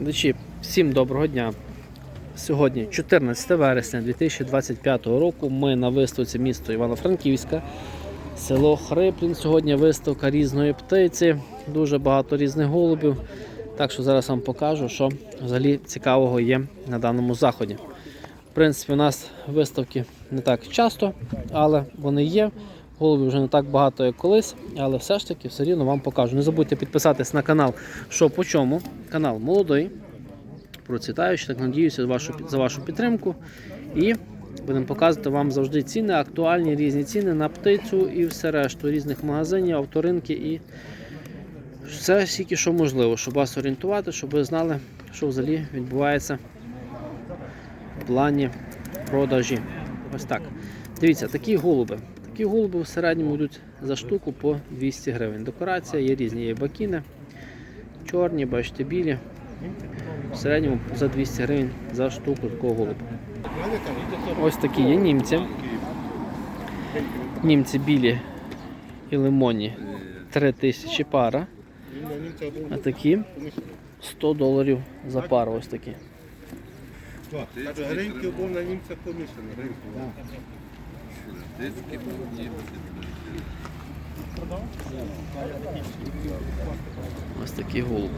Глядачі, всім доброго дня. Сьогодні 14 вересня 2025 року. Ми на виставці місто Івано-Франківська, село Хриплін. Сьогодні виставка різної птиці, дуже багато різних голубів. Так що зараз вам покажу, що взагалі цікавого є на даному заході. В принципі, у нас виставки не так часто, але вони є. Голубів вже не так багато, як колись, але все ж таки все рівно вам покажу. Не забудьте підписатись на канал Що по чому. Канал молодий, процвітаючий. Так надіюся вашу, за вашу підтримку. І будемо показувати вам завжди ціни, актуальні різні ціни на птицю і все решту різних магазинів, авторинки і все скільки що можливо, щоб вас орієнтувати, щоб ви знали, що взагалі відбувається в плані продажі. Ось так. Дивіться, такі голуби. Такі голуби в середньому йдуть за штуку по 200 гривень. Декорація є різні, є бакіни, чорні, бачите, білі. В середньому за 200 гривень за штуку такого голуба. Ось такі є німці. Німці білі і лимонні 3000 пара. А такі 100 доларів за пару. Ось такі. Каже, був на німцях помішані. Ось такі голуби.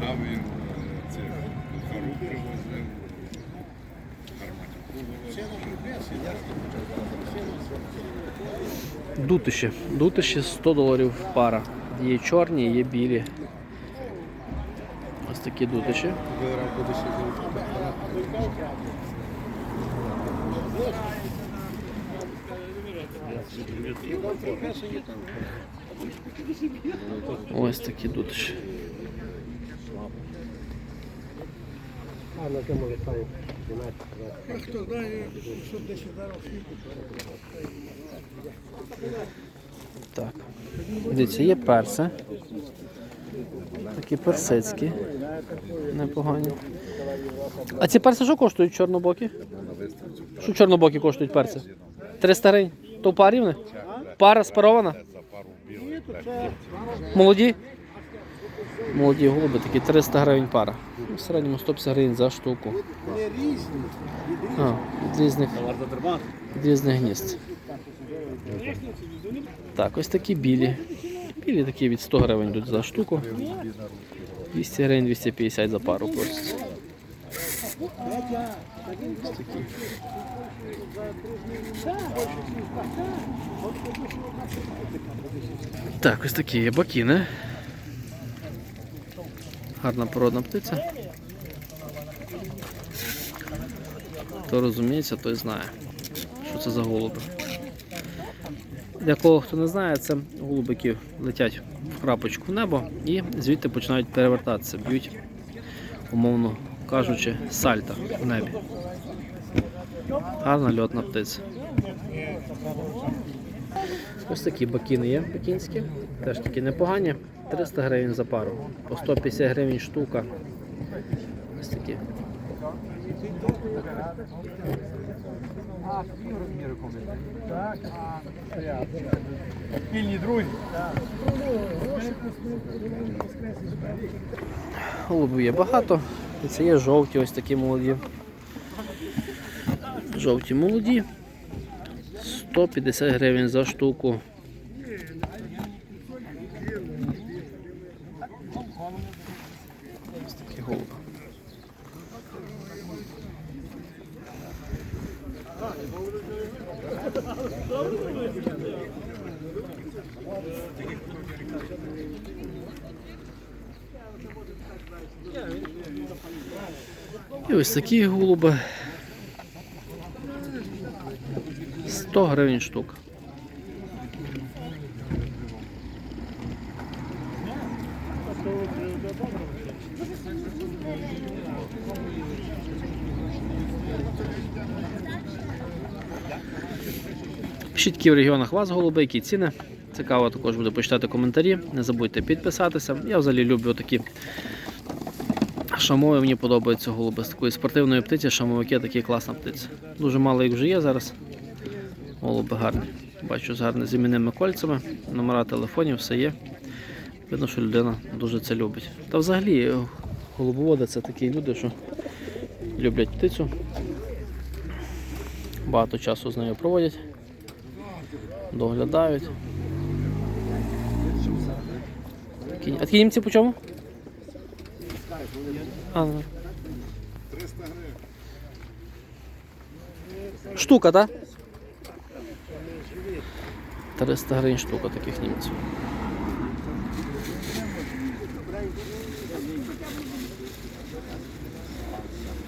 А він це хару привозив. Дутиші. Дутиші 100 доларів пара. Є чорні, є білі. Ось такі дутиші. Ось такі дутиші. Так. Дивіться, є перси. Такі персицькі. Непогані. А ці перси що коштують чорнобокі? Що чорнобокі коштують перси? 300 гривень. То парі вони? Пара спарована? Молоді? Молоді голуби, такі 300 гривень пара. Ну, В середньому 150 гривень за штуку. А, від різних, від різних гнізд. Так, ось такі білі. Білі такі від 100 гривень йдуть за штуку. 200 гривень, 250 за пару просять. Ось. Так, ось такі є бакіни. Гарна породна птиця. Хто розуміється, той знає, що це за голуби. Для кого хто не знає, це голуби, які летять в крапочку в небо і звідти починають перевертатися, б'ють, умовно кажучи, сальта в небі. Гарна льотна птиця. Ось такі бакіни є бакінські, теж такі непогані. 300 гривень за пару, по 150 гривень штука. Ось такі. Спільні друзі. Голубів є багато. І це є жовті, ось такі молоді. Жовті молоді. 150 гривень за штуку. Ось такі голуби. І ось такі голуби. 100 гривень штука. Пишіть, які в регіонах вас голуби, які ціни. Цікаво також буде почитати коментарі. Не забудьте підписатися. Я взагалі люблю такі шамови, мені подобаються голуби. З такої спортивної птиці, шамовики такі класна птиця. Дуже мало їх вже є зараз. Голуби гарні. Бачу з гарними кольцями, номера телефонів, все є. Видно, що людина дуже це любить. Та взагалі е, голубоводи це такі люди, що люблять птицю. Багато часу з нею проводять, доглядають. Такі- А німці по чому? А, ну. Штука, так? 300 гривень штука таких німців.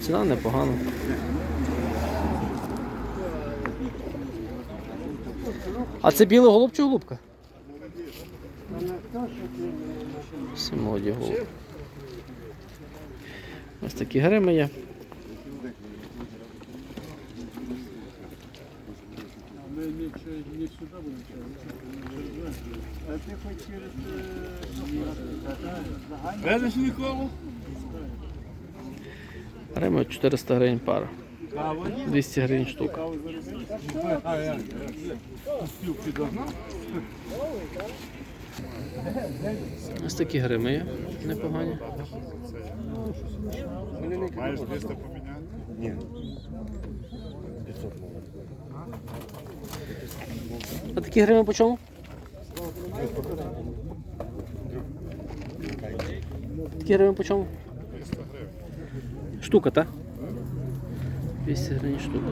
Ціна непогана. А це білий голуб чи голубка? Всі молоді голуби. Ось такі грими є. Грими 400 гривень пара. 200 гривень штука. Ось такі грими є. Непогані. Маєш 200 поміняти? Ні. А такі грими по чому? Такі грими по чому? 200 гривень. Штука, так? 200 гривень штука.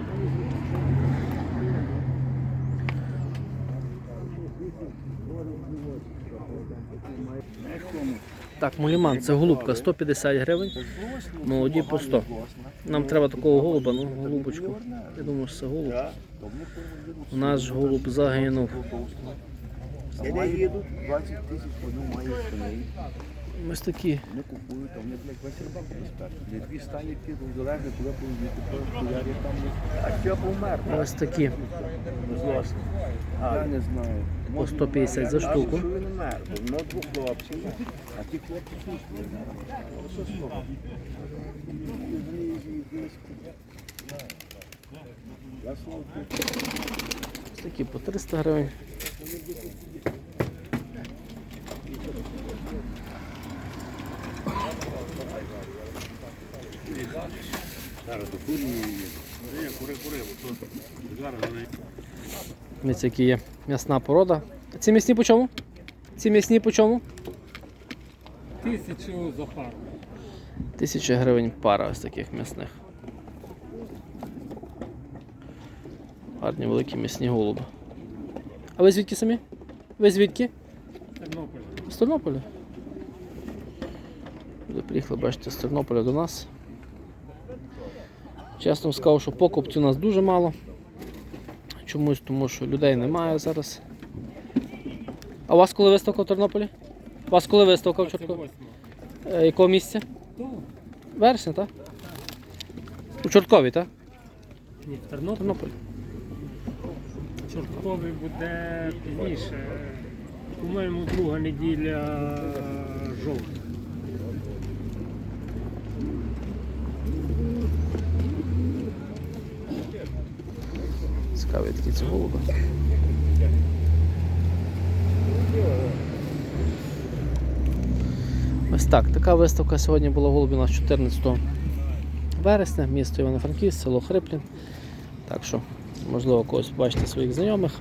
Так, муліман, це голубка 150 гривень, молоді по 100. Нам треба такого голуба, ну голубочку. Я думаю, що це голуб. Ж голуб загинув. Я їду 20 тисяч коней. Ось такі. Вони купують, вони, блядь, весь рибак безпечно. Дві стані ті, залежно, повинні купити, там. А що помер? Ось такі. Я не знаю. По 150 за штуку. Воно двох хлопців, а ті хлопці слово Ось такі по 300 гривень. Ось які є м'ясна порода. А ці м'ясні по чому? Ці м'ясні по чому? Тисячу за пару. Тисяча гривень пара ось таких м'ясних. Гарні великі м'ясні голуби. А ви звідки самі? Ви звідки? Тернопіль. З Тернополя. Люди приїхали, бачите, з Тернополя до нас. Чесно скажу, що покупців у нас дуже мало. Чомусь, тому що людей немає зараз. А у вас коли виставка в Тернополі? У вас коли виставка в Чорткові? 28. Е, Якого місця? Вересня, так? У Чорткові, так? Ні, в Тернополі. Тернополі. Чортковий буде пізніше. По-моєму, друга неділя Цікаві такі ці голуби. Ось так, така виставка сьогодні була голубі у нас 14 вересня, місто Івано-Франківськ, село Хриплін. Так що, можливо, когось бачите своїх знайомих.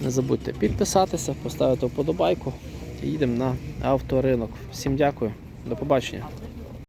Не забудьте підписатися, поставити вподобайку і їдемо на авторинок. Всім дякую, до побачення.